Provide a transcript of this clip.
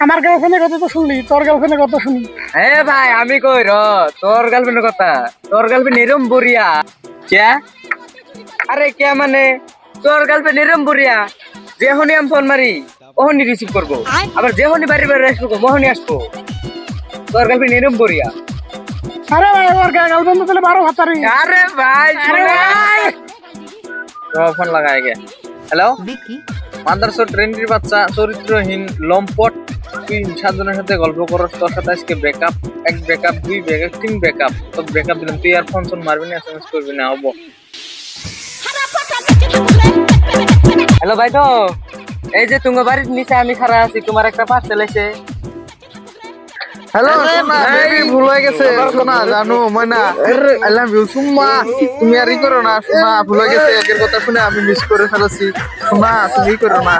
আমার গার্লফ্রেন্ডের কথা তো শুনলি তোর গার্লফ্রেন্ডের কথা শুনি। এ ভাই আমি কই র? তোর গার্লফ্রেন্ডের কথা? তোর গার্লফ্রেন্ড এরম বরিয়া কে? আরে কে মানে? তোর গার্লফ্রেন্ড এরম বরিয়া যেহনি আমি ফোন মারি ওহনি রিসিভ করব। আবার যেহনি বাড়ি বাড়ি আসব মোহনি আসব। তোর গার্লফ্রেন্ড এরম বরিয়া আরে ভাই ওর গার্লফ্রেন্ড তো তাহলে বারো হাতারি আরে ভাই ফোন লাগায় গে। হ্যালো মাদারসো ট্রেন্ডির বাচ্চা, চরিত্রহীন, লম্পট। তুই সাতজনের সাথে গল্প করস, তোর সাথে আজকে ব্যাকআপ এক ব্যাকআপ দুই ব্যাকআপ তিন ব্যাকআপ তো ব্যাকআপ দিলাম, তুই আর ফোন মারবি না এসএমএস করবি না, হব। হ্যালো ভাই তো এই যে তোমার বাড়ির নিচে আমি খারাপ আছি, তোমার একটা পার্সেল এসে। হ্যালো সোনা বেবি ভুল হয়ে গেছে। সোনা জানো আই লাভ ইউ সুম্মা তুমি আর ই করো না সোনা ভুল হয়ে গেছে। একের কথা শুনে আমি মিস করে ফেলেছি। সোনা তুমি করো না।